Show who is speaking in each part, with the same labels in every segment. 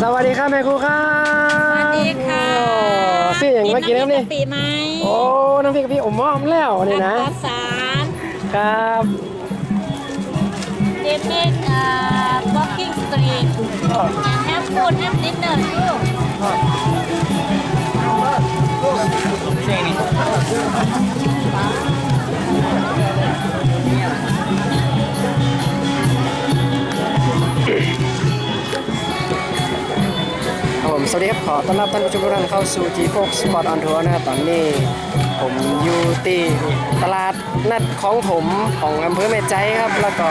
Speaker 1: สวัสดีครับแม่ครูครับ
Speaker 2: สวัสดีค่ะ
Speaker 1: โอ้ซื้ออย่างเมื่อกี้นะครับนี่ำ
Speaker 2: พริกกะปิไหม
Speaker 1: โอ้น้ำพริกกะปิอมหม้อมแล้วนี่นะ
Speaker 2: ปลอดสาร
Speaker 1: ครับ
Speaker 2: เดมิกเอ่อ walking street and have food and dinner too
Speaker 1: ครับผม สวัสดีครับขอต้อนรับท่านผู้ชมทุกท่านเข้าสู่ G Fox Spot on Tour นะครับตอนนี้ผมอยู่ที่ตลาดนัดของผมของอำเภอแม่ใจครับ แล้วก็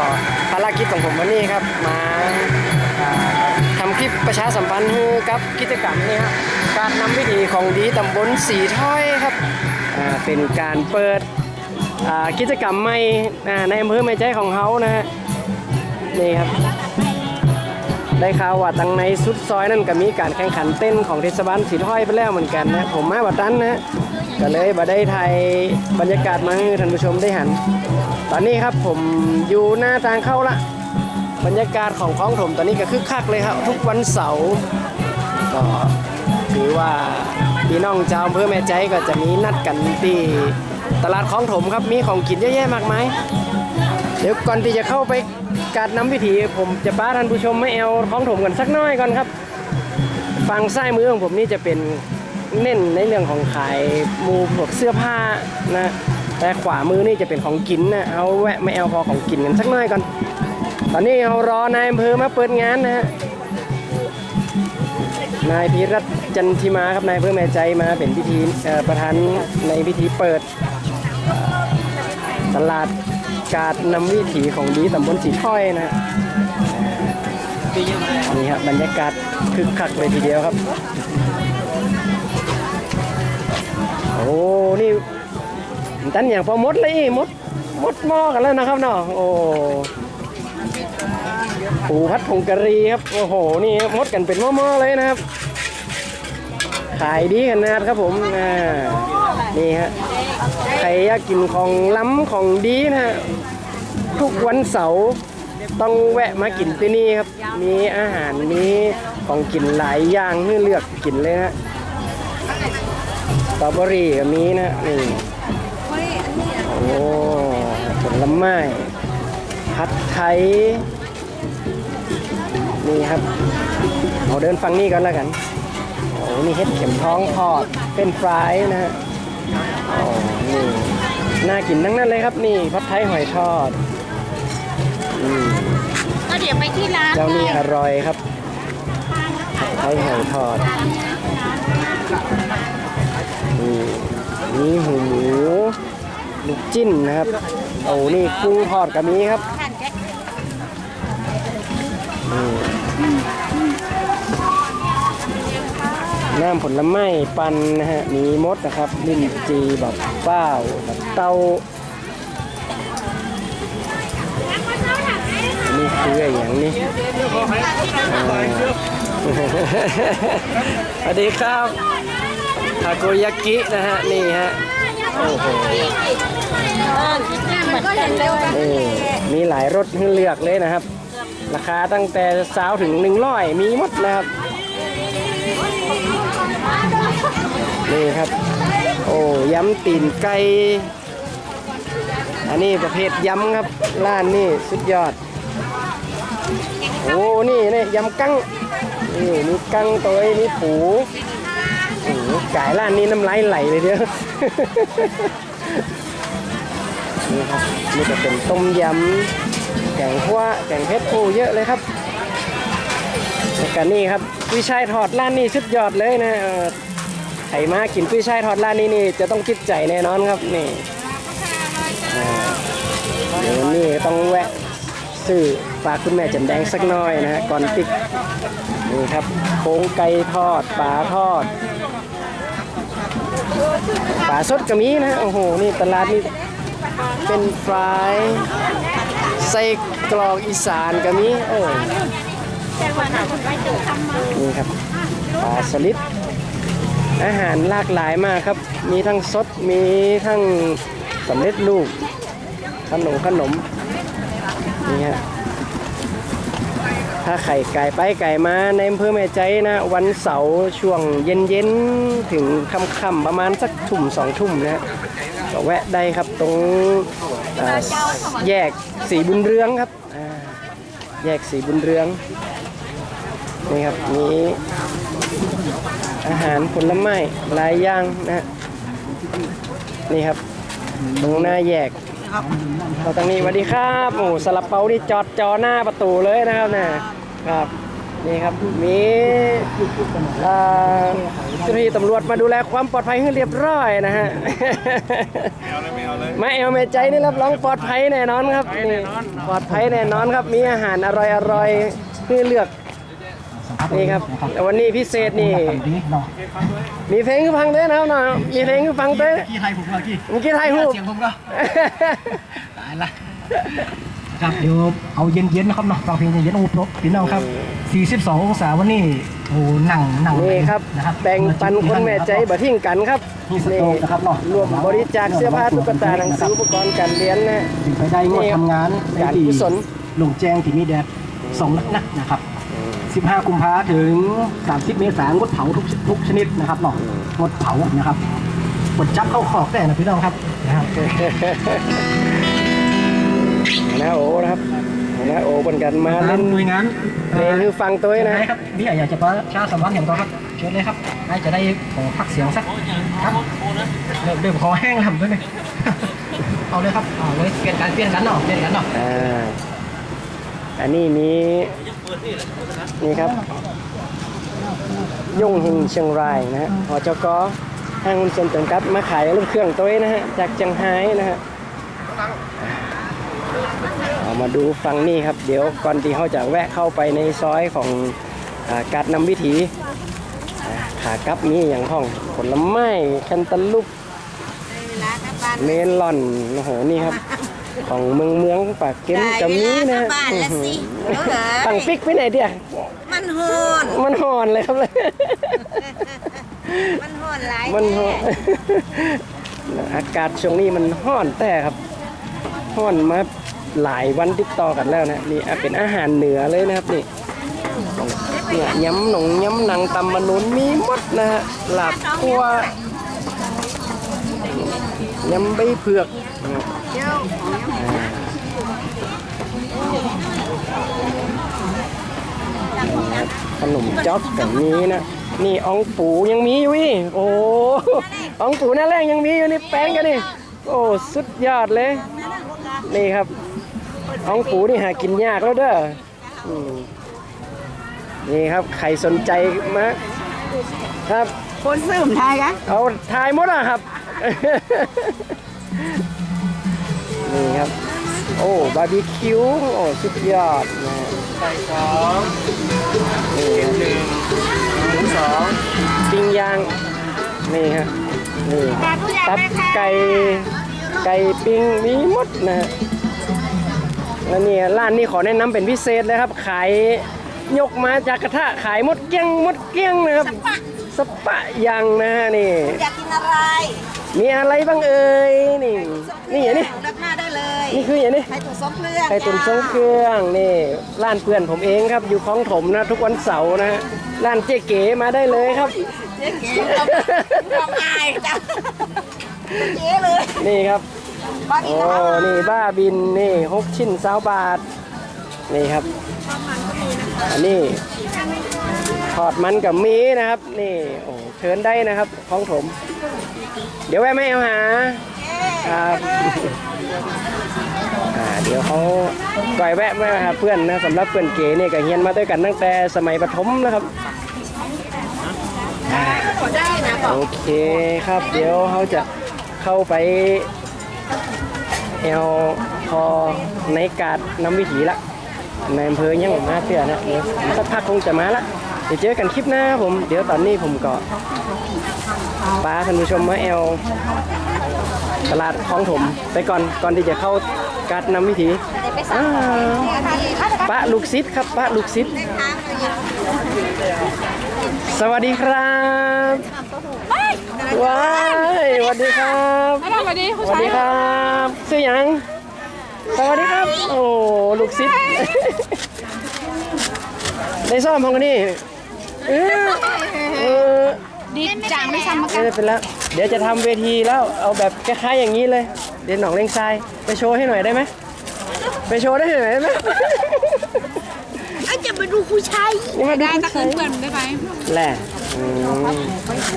Speaker 1: ภารกิจของผมวันนี้ครับมาอ่าทำคลิปประชาสัมพันธ์กับกิจกรรมนี้ครับการนำวิถีของดีตำบลสีถ้อยครับเป็นการเปิดกิจกรรมใหม่ในอำเภอแม่ใจของเขานะฮะนี่ครับ ได้ข่าวว่าตังในสุดซอยนั่นก็มีการแข่งขันเต้นของเทศบาลสีถ้อยไปแล้วเหมือนกันนะผมมาบัดนั้นนะก็เลยมาได้ถ่ายบรรยากาศมาให้ท่านผู้ชมได้หัน ตอนนี้ครับผมอยู่หน้าทางเข้าละบรรยากาศของคลองถมตอนนี้ก็คึกคักเลยครับ ทุกวันเสาร์ก็ถือว่าพี่น้องชาวอำเภอแม่ใจก็จะมีนัดกันที่ตลาดคลองถมครับมีของกินเยอะแยะมากมายเดี๋ยวก่อนที่จะเข้าไป การนำวิถีผมจะป้าท่านผู้ชมไม่เอาท้องถมกันสักน้อยก่อนครับฝั่งซ้ายมือของผมนี่จะเป็นเน้นในเรื่องของขายมูพวกเสื้อผ้านะแต่ขวามือนี่จะเป็นของกินนะเอาแวะไม่เอาพอของกินกันสักน้อยก่อน ตอนนี้เรารอนายอำเภอมาเปิดงานนะฮะนายพีรัตจันทิมาครับนายอำเภอแม่ใจมาเป็นพิธีประธานในพิธีเปิดตลาด การนำวิถีของดีตำบลสีถ้อยนะนี่ครับบรรยากาศคึกคักเลยทีเดียวครับ โอ้นี่ตันอย่างพอมดเลยมดมดหม้อกันแล้วนะครับเนาะโอ้ปูพัดผงกะรีครับโอ้โหนี่มดกันเป็นหม้อๆเลยนะครับ ขายดีขนาดครับผมอ่านี่ฮะ อยากกินของล้ำของดีนะฮะทุกวันเสาร์ต้องแวะมากินที่นี่ครับ มีอาหารมีของกินหลายอย่างให้เลือกกินเลยนะสตรอเบอรี่ก็มีนะนี่โอ้ผลไม้ผัดไทยนี่ครับเอาเดินฟังนี่ก่อนแล้วกันโอ้นี่เห็ดเข็มท้องทอดเป็นฟรายนะฮะ อ๋อนี่น่ากินทั้งนั้นเลยครับนี่ผัดไทยหอยทอดอืม
Speaker 2: ก็เดี๋ยวไปที่ร้าน
Speaker 1: เจ้านี่
Speaker 2: ได้
Speaker 1: อร่อยครับผัดไทยหอยทอดนี่นี่หูหมูลูกจิ้นนะครับโอ้นี่กุ้งทอดกับนี้ครับ
Speaker 2: ทาน
Speaker 1: น้ำผลไม้ปันนะฮะ มีมดนะครับลิ้นจีแบบเป้าแบบเต้านี่คืออะไรอย่างนี้สวัสดีครับทาโกยากินะฮะ นี่ฮะ โอ้โห
Speaker 2: เออคิดหน้าเหมือนกันเลย
Speaker 1: นี่มีหลายรสให้เลือกเลยนะครับ ราคาตั้งแต่สาวถึงหนึ่งร้อยมีหมดนะครับ นี่ครับ โอ้ยำตีนไก่ อันนี้ประเภทยำครับ ร้านนี่สุดยอด โอ้ นี่นี่ยำกั้ง นี่มีกั้งตัวมีปูโอ้ไก่ร้านนี้น้ำลายไหลเลยเดียวนี่ครับนี่จะเป็นต้มยำแกงขั่วแกงเพชรปูเยอะเลยครับแล้วก็นี่ครับกุ้ยช่ายทอดร้านนี้สุดยอดเลยนะ ใครมากินกุ้ยช่ายทอดร้านนี้นี่จะต้องติดใจแน่นอนครับนี่เดี๋ยวนนี้ต้องแวะซื้อฝากคุณแม่จันแดงสักหน่อยนะฮะก่อนปิดนี่ครับโครงไก่ทอดปลาทอดปลาสดก็มีนะฮะโอ้โหนี่ตลาดนี่เป็นฟรายไส้กรอกอีสานก็มีโอ้นี่ครับปลาสลิด อาหารหลากหลายมากครับ มีทั้งสด มีทั้งสำเร็จรูป ขนมขนม นี่ฮะ ถ้าไข่ไก่ไปไก่มาในอำเภอแม่ใจนะ วันเสาร์ช่วงเย็นๆถึงค่ำๆประมาณสักทุ่มสองทุ่มนะฮะก็แวะได้ครับตรงแยกสีบุญเรืองครับ แยกสีบุญเรือง นี่ครับมี อาหารผลไม้หลายอย่างนะนี่ครับ ตรงหน้าแยกเราตรงนี้สวัสดีครับโอ้สลับเปานี่จอดจอหน้าประตูเลยนะครับนี่ครับนี่ครับมีเจ้าหน้าที่ตำรวจมาดูแลความปลอดภัยให้เรียบร้อยนะฮะไม่เอาไม่ใจนี่รับรองปลอดภัยแน่นอนครับนี่ปลอดภัยแน่นอนครับมีอาหารอร่อยอร่อยๆให้เลือก นี่ครับแต่วันนี้พิเศษนี่ มีเพลงให้ฟังด้วยนะครับเนาะมีเพลงให้ฟังด้วย
Speaker 3: กี่ไทยผมเมื่อกี้
Speaker 1: เมื่อกี้ถ่ายรูป
Speaker 3: เสียงผมก็ตายละครับเดี๋ยวเอาเย็นๆนะครับเนาะฟังเพลงเย็นๆโอ้โหพี่น้องครับ 42 องศาวันนี้โอ้หนังหนัง
Speaker 1: นี่ครับ
Speaker 3: นะครับ
Speaker 1: แบ่งปันคนแม่ใจบ่ทิ้งกันครับ
Speaker 3: นี่สโตร์นะครับเนาะ
Speaker 1: รวมบริจาคเสื้อผ้าตุ๊กตาหนังสืออุปกรณ์การเรียนนะ
Speaker 3: ถึงไปได้งดทำงานใน
Speaker 1: การ
Speaker 3: ที่
Speaker 1: กุศล
Speaker 3: ลงแจ้งที่มีแดดสองนักๆนะครับ 15 กุมภาถึง 30 เมษายนงดเผาทุกทุกชนิดนะครับเนาะงดเผานะครับกดจับเข้าขอบได้นะพี่น้องครับนะครับ
Speaker 1: หัวหน้าโอนะครับหัวหน้าโอบนกันมาเล่น
Speaker 3: หน่วยงาน
Speaker 1: เพลงคือฟังตัวนะ
Speaker 3: ครับพี่อยากจะประชาสัมพันธ์อย่างต่อครับเชิญเลยครับนายจะได้ขอพักเสียงสักครับเดี๋ยวเดี๋ยวขอแห้งทำด้วยไหมเอาเลยครับเอาเลยเปลี่ยนกันเปลี่ยนกันเนาะเปลี่ยนกันเนาะ
Speaker 1: อ่าอันนี้มี นี่ครับยงหิงเชียงรายนะฮะหอจกห้างหุ้นส่วนจำกัดมาขายลูกเครื่องตัวนะฮะจากเชียงไฮ้นะฮะเอามาดูฟังนี่ครับ เดี๋ยวก่อนที่เขาจะแวะเข้าไปในซอยของอการนำวิถีขากลับมีอย่างห้องผลไม้แคนตาลูปเมลอนโอ้โหนี่ครับ ของเมืองเมืองปากเก็นจะมีนะ
Speaker 2: ได้เวลากลับบ้านแล้วสิ
Speaker 1: อื้อหือ
Speaker 2: เอาเลย
Speaker 1: ตั้งปิกไปไหนเดีย
Speaker 2: มันโหด
Speaker 1: มันหอนเลยครับเลย
Speaker 2: มันโหดหลาย
Speaker 1: มันหอ
Speaker 2: แน่
Speaker 1: นอากาศช่วงนี้มันห้อนแต่ครับห้อนมาหลายวันติดต่อกันแล้วนะนี่อะเป็นอาหารเหนือเลยนะครับนี่เนี่ยย้ำหนงย้ำหนังตำมะนุนมีหมดนะฮะหลาบคั่วยำใบเผือกนะครับ ขนมจ๊อกแบบนี้นะ นี่อองปูยังมีอยู่อีกโอ้โหอองปูหน้าแรงยังมีอยู่นี่แป้งกันนี่ โอ้สุดยอดเลย นี่ครับอองปูนี่หากินยากแล้วเด้ออืมนี่ครับใครสนใจมาครับ
Speaker 2: คนซื้อมไทยกะ
Speaker 1: เอาทายหมดอะครับ นี่ครับ โอ้บาร์บีคิวโอ้สุดยอดนะฮะ
Speaker 3: ใส่สอง
Speaker 1: นี่ครับ
Speaker 3: หนึ่งหมูสอง
Speaker 1: ปิ้งย่างนี่ฮะนี่ตับไก่ไก่ปิ้งมีหมดนะฮะแล้วเนี่ยร้านนี้ขอแนะนำเป็นพิเศษเลยครับขาย ยกมาจากกระทะขายหมดเกลี้ยงหมดเกลี้ยงนะครับ สปะยังนะฮะนี่
Speaker 2: อยากกินอะไร
Speaker 1: มีอะไรบ้างเอ่ยนี่ นี่อย่างนี้
Speaker 2: รับหน้าได้เลย
Speaker 1: นี่คืออย่างนี้
Speaker 2: ไข่ตุ๋นทรงเครื่อง
Speaker 1: ไข่ตุ๋นทรงเครื่องนี่ร้านเพื่อนผมเองครับอยู่คลองถมนะ ทุกวันเสาร์นะฮะร้านเจ๊เก๋มาได้เลยครับ
Speaker 2: เจ๊เก๋ต้องต้องอายจ้ะเจ๊เลย
Speaker 1: นี่ครับ
Speaker 2: บ้านนี้
Speaker 1: โอ้
Speaker 2: นะคะ
Speaker 1: นี่บ้าบินนี่หกชิ้นสาวบาท นี่ครับ อันนี้ทอดมันกับมีนะครับ นี่โอ้เชิญได้นะครับคลองถมเดี๋ยวแวะไม่เอาหาครับเดี๋ยวเขาก่อยแวะมาหาเพื่อนนะสำหรับเพื่อนเก๋เนี่ยก็เฮียนมาด้วยกันตั้งแต่สมัยประถมนะครับโอเคครับ เดี๋ยวเขาจะเข้าไปแอลพอในกาดน้ำวิถีละ ในอำเภอยังม่าเตือนะสักพักคงจะมาละเดี๋ยวเจอกันคลิปหน้าผม เดี๋ยวตอนนี้ผมก็ป้าท่านผู้ชมมาแอลตลาดคลองถมไปก่อนก่อนที่จะเข้ากาดน้ำวิถีอ้าลูกซิดครับปะลูกซิดสวัสดีครับว้ายสวัสดีครับ
Speaker 4: สวัสดีคุณ
Speaker 1: สวัสดีครับชื่อยัง สวัสดีครับ โอ้ลูกศิษย์ได้ซ่อมห้องนี้เออเออ
Speaker 2: ดีจังไม่ซ้ำมา
Speaker 1: ไม่ได้เป็นแล้ว เดี๋ยวจะทำเวทีแล้วเอาแบบคล้ายๆอย่างนี้เลย เดี๋ยวหนองเลงทรายไปโชว์ให้หน่อยได้ไหมไปโชว์ได้หน่อยได้ไหม
Speaker 2: อาจะมาดูผู้ชาย
Speaker 1: นี่มาดู
Speaker 4: ได้ตะคืนเพื่อนได้ไหม
Speaker 1: แหละอืม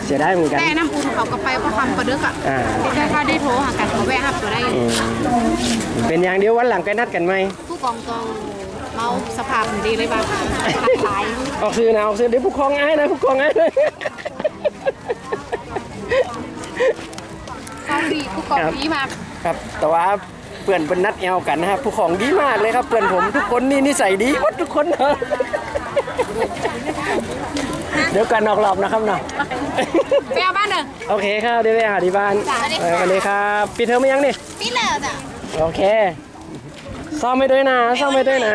Speaker 1: เสียได้เหมือนกัน
Speaker 4: แต่น้ำอุ่นเขาก็ไปเพราะคำกระดึกอะ
Speaker 1: อ่า
Speaker 4: ได้ถ้าได้โทรหากันเขาแวะหับตัวได้
Speaker 1: อืมเป็นอย่างเดียววันหลังไปนัดกันไหม
Speaker 4: ผู้กองกองเมาสภาพดีเลยบ้างขาย
Speaker 1: ออกซื้อนะออกซื้อเดี๋ยวผู้กองง่ายนะผู้กองง่ายเลย
Speaker 4: เขาดีผู้กองดีมาก
Speaker 1: ครับ แต่ว่าเพื่อนเป็นนัดแอลกันนะครับผู้ของดีมากเลยครับเพื่อนผมทุกคนนี่นิสัยดีหมดทุกคนนะ เดี๋ยวกันออกรอบนะครับเนาะ
Speaker 4: ไปเอาบ้านเด้อ
Speaker 1: โอเคครับเดี๋ยวไปหาที่บ้านเออสวัสดีครับปิดเทอมไหมยังนี่
Speaker 2: นี่แล้วจ้ะ
Speaker 1: โอเคซ่อมไม่ด้วยนะซ่อมไม่ด้วยนะ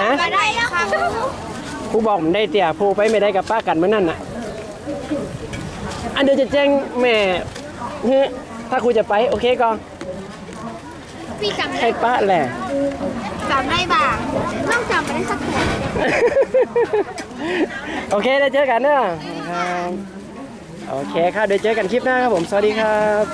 Speaker 1: ฮะ
Speaker 2: มาได้แล้วค่ะ
Speaker 1: ครูบอกผมได้เตี่ยครูไปไม่ได้กับป้ากันเมื่อนั่นน่ะอันเดี๋ยวจะแจ้งแม่เฮ้ยถ้าครูจะไปโอเคก็
Speaker 2: พี่จำได้
Speaker 1: ให้ป้าแหละ
Speaker 2: จำได้บ้างต้องจำไปได้สักตัว
Speaker 1: โอเคได้เจอกันเนะครับโอเคครับเดี๋ยวเจอกันคลิปหน้าครับผม สวัสดีครับ